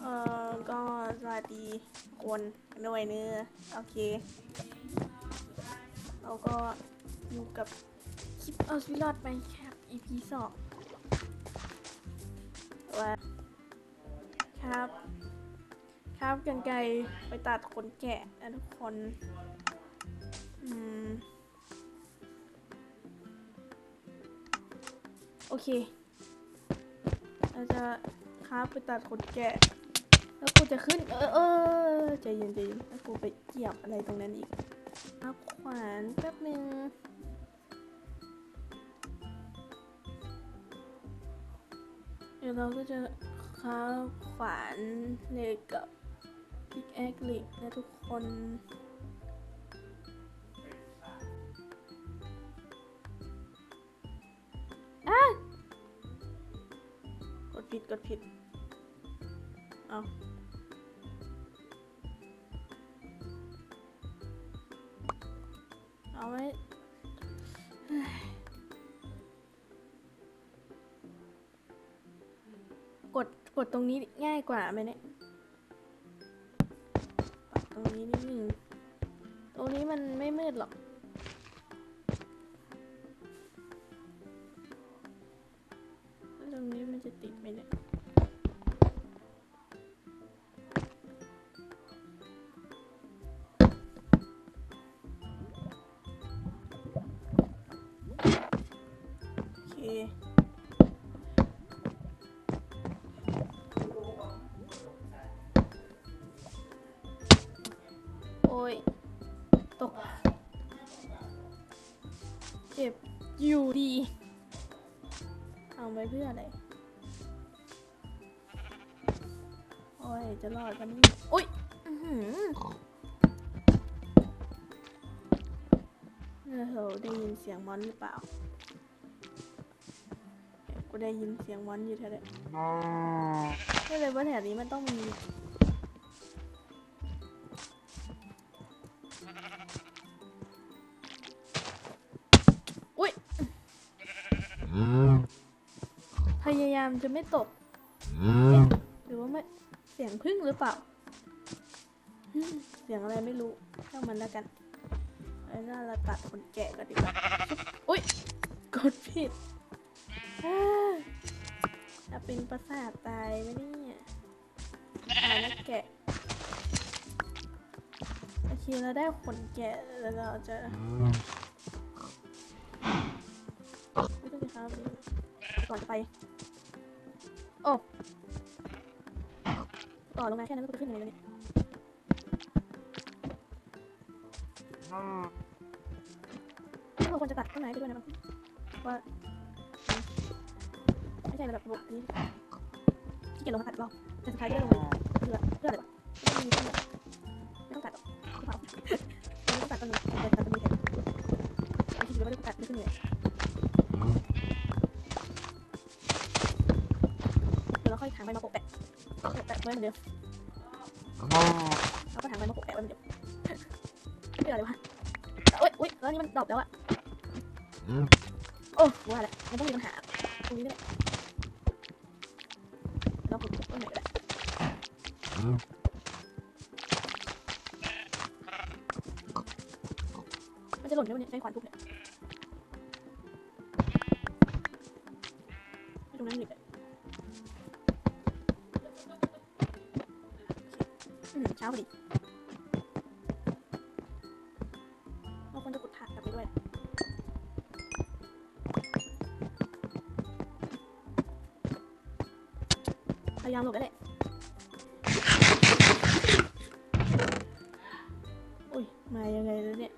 เออก็สวัสดีคนด้วยเนื้อโอเคเราก็อยู่กับคลิปเอาชีวิตรอดไปแคป EP สองว่าครับ ครับกันไกลไปตัดขนแกะนะทุกคน อืม โอเค เราจะค้าบไปตัดขนแกะ แล้วกูจะขึ้น เออเออใจเย็นใจเย็นแล้วกูไปเหยียบอะไรตรงนั้นอีกเอาขวานแป๊บนึงเดี๋ยวเราก็จะค้าขวานเล็กกับพิกแอคเลกนะทุกคนกดผิดกดผิด เอา เอาไว้กดกดตรงนี้ง่ายกว่าไหมเนี่ยปรับตรงนี้นิดนึงตรงนี้มันไม่มืดหรอกตรงนี้มันจะติดไหมเนี่ย ยตก เจ็บอยู่ดีเอาไปเพื่ออะไร โอ้ย จะรอดกันนี่อุ้ยอื้อหือเออเราได้ยินเสียงมอนหรือเปล่าเอ๊ะกูได้ยินเสียงมอนอยู่แถวๆก็เลยว่าแถวนี้มันต้องมีายามจะไม่ตกหรือว่าไม่เสียงพึ่งหรือเปล่า เสียงอะไรไม่รู้ช่างมันแล้วกันไอ้น่าเราตัดขนแกะก็ดีกว่าอุ้ยกดผิดอ้าจะเป็นประสาทตายไหมเนี่ยตายแล้วแกะโอเคเราได้ขนแกะแล้วเราจะไม่ต้องไปครับก่อนไป โอ้ต่อลงมาแค่นั้นก็จะขึ้นยังไงแล้วเนี่ยเราควรจะตัดต้นไม้ไปด้วยนะครับว่าไม่ใช่ระดับระบบนี้ที่เกียจลงมาตัดเราแต่สุดท้ายก็ได้ลงเพื่อเพื่ออะไรวะไม่มีต้นแถางใบมาโปะแปะโปะแปะไว้เหมือนเดิมเราก็ถางใบมาโปะแปะไว้เหมือนเดิมไม่เป็นอะไรวะโอ๊ยอุ๊ยแล้วนี่มันดรอปแล้วอะโอ้ว่าแหละมันต้องมีปัญหาตรงนี้ด้วยเราปลูกต้นไหนก็ได้มันจะหล่นได้วันนี้ใช้ขวานทุบเนี่ยาพอดีเราควรจะขุดถาดกลับไปด้วยพยายามหลบแล้แหละอุ้ย มายังไงแล้วเนี่ย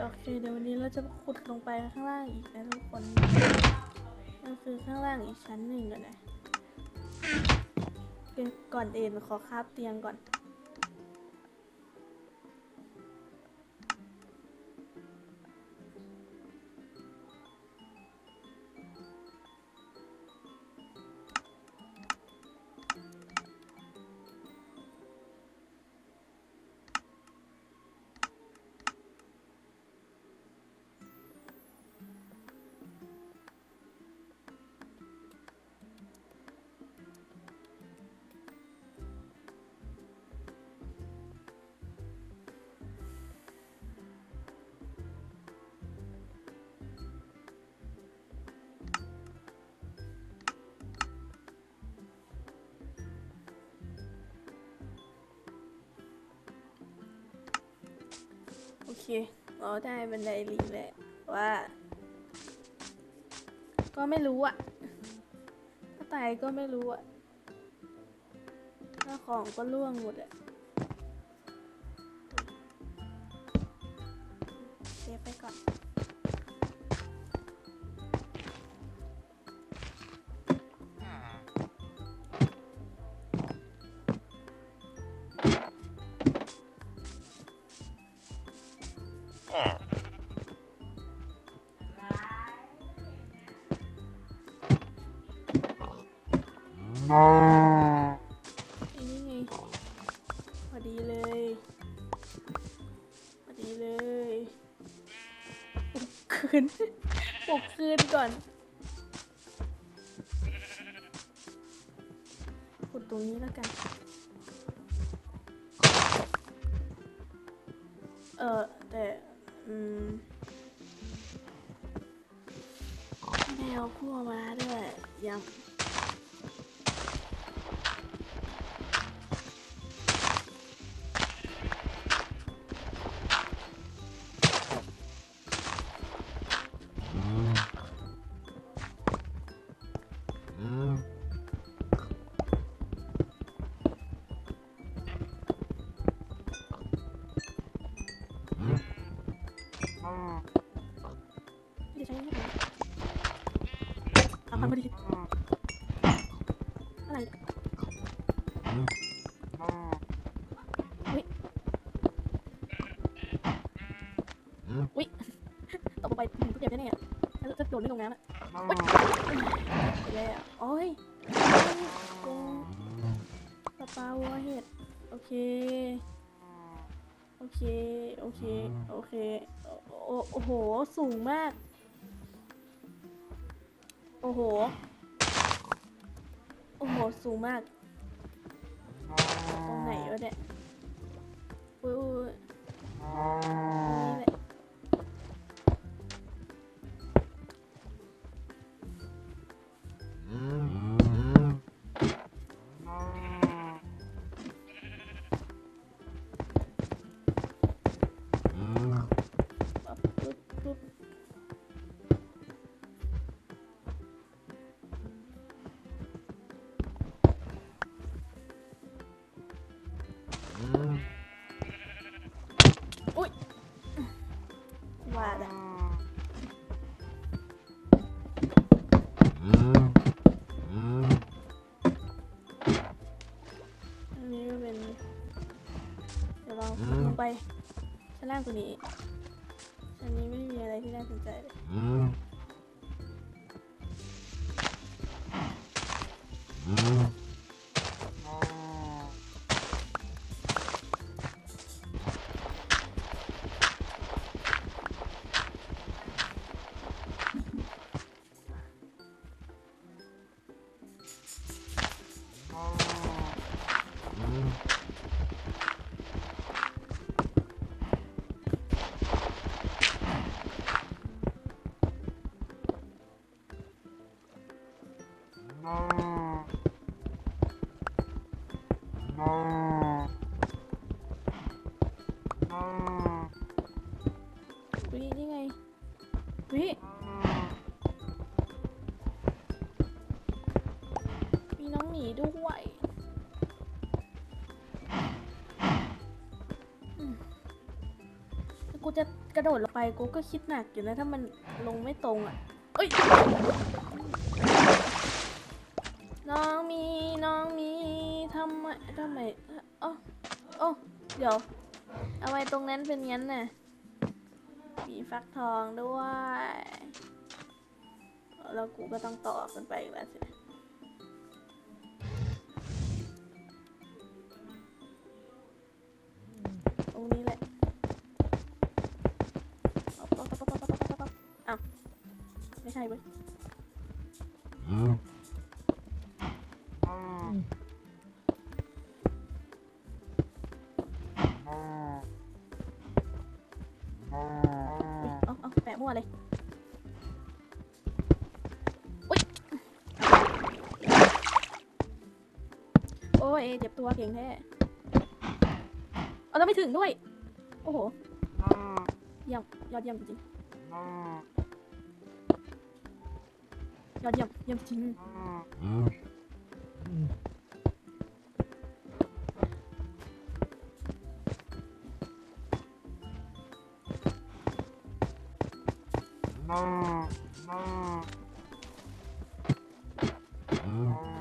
โอเคเดี๋ยววันนี้เราจะขุดลงไปข้างล่างอีกนะทุกคน คือข้างล่างอีกชั้นหนึ่งก่อนนะโอเคก่อนอื่นขอคาบเตียงก่อน เราได้บันไดลิงแหละว่า ก็ไม่รู้อะถ้าตายก็ไม่รู้อะถ้าของก็ล่วงหมดอะเซฟไปก่อน ก่อน ขุดตรงนี้แล้วกัน เออแต่อืมแมวพัวมาด้วยยัง พังพอดีอะไรเนี่ยอุ้ยอุ้ยตกลงไปอืมเจ็บแน่ๆอะแล้วจะโดนไม่ลงน้ำอะอุ้ยแย่โอ้ยโกงปลาปลาวัวเห็ด โอเค โอเค โอเค โอเค โอ้โอ้โอ้โหสูงมาก โอ้โห โอ้โห สูงมาก ตรงไหนวะเนี่ยอุ้ยอุ้ยนี่แหละ วินี่ไง วิมีน้องหมีด้วยกูจะกระโดดลงไปกูก็คิดหนักอยู่นะถ้ามันลงไม่ตรงอะเอ้ย น้องมี น้องมี ทำไมทำไมเอ๋อโอ้เดี๋ยวทำไมตรงนั้นเป็นงั้นน่ะมีฟักทองด้วยแล้วกูก็ต้องต่อกันไปอีกแล้วสิตรงนี้แหละเอ้าวไม่ใช่เว้ย เเจ็บตัวเก่งแท้เอาแล้วไม่ถึงด้วย โอ้โหเยี่ยมยอดเยี่ยมจริงยอดเยี่ยมเยี่ยมจริงอืม